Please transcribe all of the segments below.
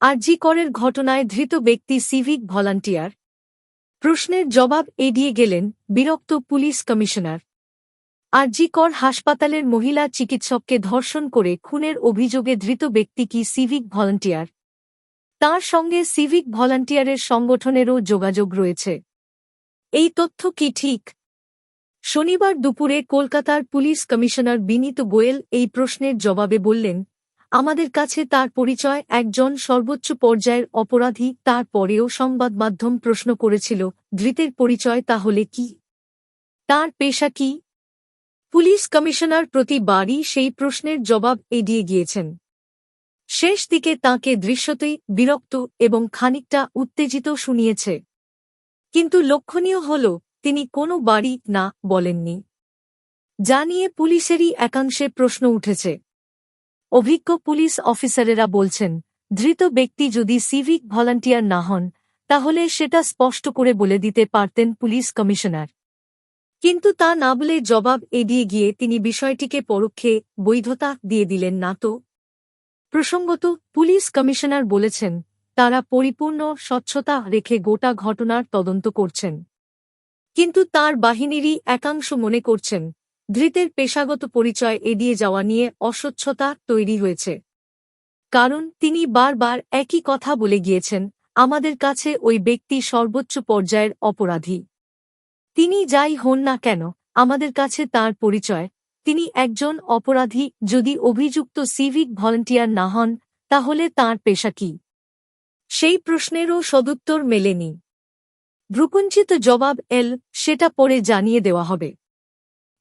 আরজি করের ঘটনায় ধৃত ব্যক্তি সিভিক ভলান্টিয়ার। প্রশ্নের জবাব এড়িয়ে গেলেন বিরক্ত পুলিশ কমিশনার। আরজি কর হাসপাতালের মহিলা চিকিৎসককে ধর্ষণ করে খুনের অভিযোগে ধৃত ব্যক্তি কি সিভিক ভলান্টিয়ার? তার সঙ্গে সিভিক ভলান্টিয়ারের সংগঠনেরও যোগাযোগ রয়েছে। এই তথ্য কি ঠিক? শনিবার দুপুরে কলকাতার পুলিশ কমিশনার বিনীত গোয়েল এই প্রশ্নের জবাবে বললেন আমাদের কাছে তার পরিচয়, একজন সর্বোচ্চ পর্যায়ের অপরাধী, তার পরেও সংবাদ মাধ্যম প্রশ্ন করেছিল, ধৃতের পরিচয় তাহলে কি? তার পেশা কি? পুলিশ কমিশনার প্রতিবারই সেই প্রশ্নের জবাব এড়িয়ে গিয়েছেন। শেষ দিকে তাঁকে দৃশ্যতেই বিরক্ত এবং খানিকটা উত্তেজিত শুনিয়েছে। কিন্তু লক্ষণীয় হল, তিনি কোনো বাড়ি না বলেননি। যা নিয়ে পুলিশেরই একাংশে প্রশ্ন উঠেছে। অভিজ্ঞ পুলিশ অফিসারেরা বলছেন, ধৃত ব্যক্তি যদি সিভিক ভলান্টিয়ার না হন, তাহলে সেটা স্পষ্ট করে বলে দিতে পারতেন পুলিশ কমিশনার। কিন্তু তা না বলে জবাব এড়িয়ে গিয়ে তিনি বিষয়টিকে পরোক্ষে বৈধতা দিয়ে দিলেন না তো? প্রসঙ্গত, পুলিশ কমিশনার বলেছেন, তারা পরিপূর্ণ স্বচ্ছতা রেখে গোটা ঘটনার তদন্ত করছেন। কিন্তু তার বাহিনীরই একাংশ মনে করছেন ধৃতের পেশাগত পরিচয় এড়িয়ে যাওয়া নিয়ে অস্বচ্ছতা তৈরি হয়েছে। কারণ তিনি বারবার একই কথা বলে গিয়েছেন, আমাদের কাছে ওই ব্যক্তি সর্বোচ্চ পর্যায়ের অপরাধী। তিনি যাই হন না কেন, আমাদের কাছে তার পরিচয়। তিনি একজন অপরাধী, যদি অভিযুক্ত সিভিক ভলান্টিয়ার না হন, তাহলে তার পেশা কি? সেই প্রশ্নেরও সদুত্তর মেলেনি। ভ্রুকুঞ্চিত জবাব এল, সেটা পরে জানিয়ে দেওয়া হবে।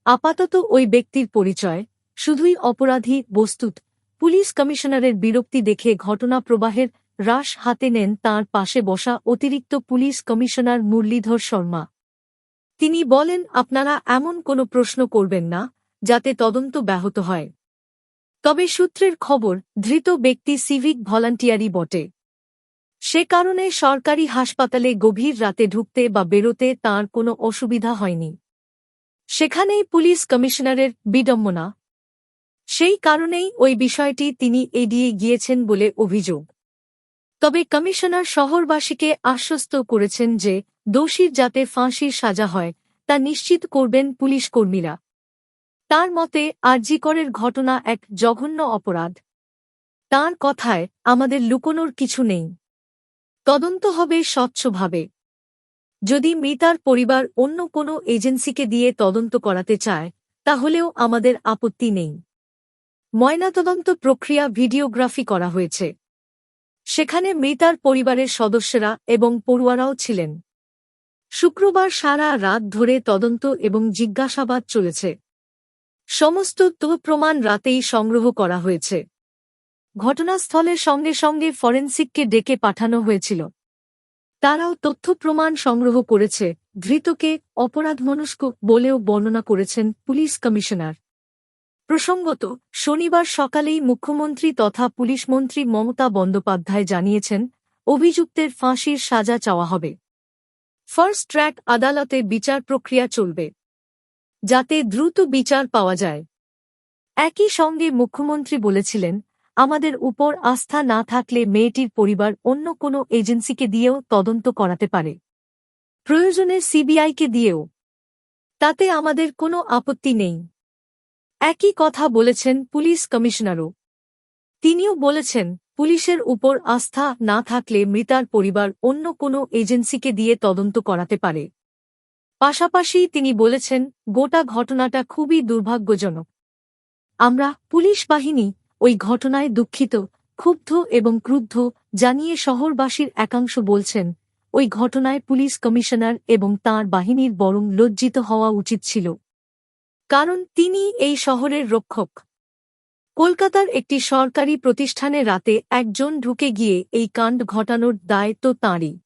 আপাতত ওই ব্যক্তির পরিচয়, শুধুই অপরাধী, বস্তুত। পুলিশ কমিশনারের বিরক্তি দেখে ঘটনা প্রবাহের হ্রাস হাতে নেন তার পাশে বসা অতিরিক্ত পুলিশ কমিশনার মুরলীধর শর্মা। তিনি বলেন, আপনারা এমন কোনো প্রশ্ন করবেন না, যাতে তদন্ত ব্যাহত হয়। তবে সূত্রের খবর, ধৃত ব্যক্তি সিভিক ভলান্টিয়ারই বটে। সে কারণে সরকারি হাসপাতালে গভীর রাতে ঢুকতে বা বেরোতে তার কোনো অসুবিধা হয়নি। সেখানেই পুলিশ কমিশনারের বিডম্বনা। সেই কারণেই ওই বিষয়টি তিনি এড়িয়ে গিয়েছেন বলে অভিযোগ। তবে কমিশনার শহরবাসীকে আশ্বস্ত করেছেন যে দোষীর যাতে ফাঁসির সাজা হয়, তা নিশ্চিত করবেন পুলিশ কর্মীরা। তার মতে আরজিকরের ঘটনা এক জঘন্য অপরাধ। তার কথায় আমাদের লুকোনোর কিছু নেই। তদন্ত হবে স্বচ্ছভাবে। যদি মৃতার পরিবার অন্য কোনো এজেন্সিকে দিয়ে তদন্ত করাতে চায়, তাহলেও আমাদের আপত্তি নেই। ময়নাতদন্ত প্রক্রিয়া ভিডিওগ্রাফি করা হয়েছে। সেখানে মৃতার পরিবারের সদস্যরা এবং পড়ুয়ারাও ছিলেন। শুক্রবার সারা রাত ধরে তদন্ত এবং জিজ্ঞাসাবাদ চলেছে। সমস্ত তো প্রমাণ রাতেই সংগ্রহ করা হয়েছে। ঘটনাস্থলের সঙ্গে সঙ্গে ফরেন্সিককে ডেকে পাঠানো হয়েছিল। তারাও তথ্য প্রমাণ সংগ্রহ করেছে, ধৃতকে অপরাধমনস্ক বলেও বর্ণনা করেছেন পুলিশ কমিশনার। প্রসঙ্গত, শনিবার সকালেই মুখ্যমন্ত্রী তথা পুলিশমন্ত্রী মমতা বন্দ্যোপাধ্যায় জানিয়েছেন, অভিযুক্তের ফাঁসির সাজা চাওয়া হবে। ফার্স্ট ট্র্যাক আদালতে বিচার প্রক্রিয়া চলবে। যাতে দ্রুত বিচার পাওয়া যায়। একই সঙ্গে মুখ্যমন্ত্রী বলেছিলেন আমাদের উপর আস্থা না থাকলে মেয়েটির পরিবার অন্য কোনো এজেন্সিকে দিয়েও তদন্ত করাতে পারে। প্রয়োজনে সিবিআইকে দিয়েও। তাতে আমাদের কোনো আপত্তি নেই। একই কথা বলেছেন পুলিশ কমিশনারও। তিনিও বলেছেন, পুলিশের উপর আস্থা না থাকলে মৃতার পরিবার অন্য কোনো এজেন্সিকে দিয়ে তদন্ত করাতে পারে। পাশাপাশি তিনি বলেছেন, গোটা ঘটনাটা খুবই দুর্ভাগ্যজনক। আমরা পুলিশ বাহিনী ওই ঘটনায় দুঃখিত, ক্ষুব্ধ এবং ক্রুদ্ধ জানিয়ে শহরবাসীর একাংশ বলছেন, ওই ঘটনায় পুলিশ কমিশনার এবং তাঁর বাহিনীর বরং লজ্জিত হওয়া উচিত ছিল। কারণ তিনি এই শহরের রক্ষক। কলকাতার একটি সরকারি প্রতিষ্ঠানে রাতে একজন ঢুকে গিয়ে এই কাণ্ড ঘটানোর দায় তো তাঁরই।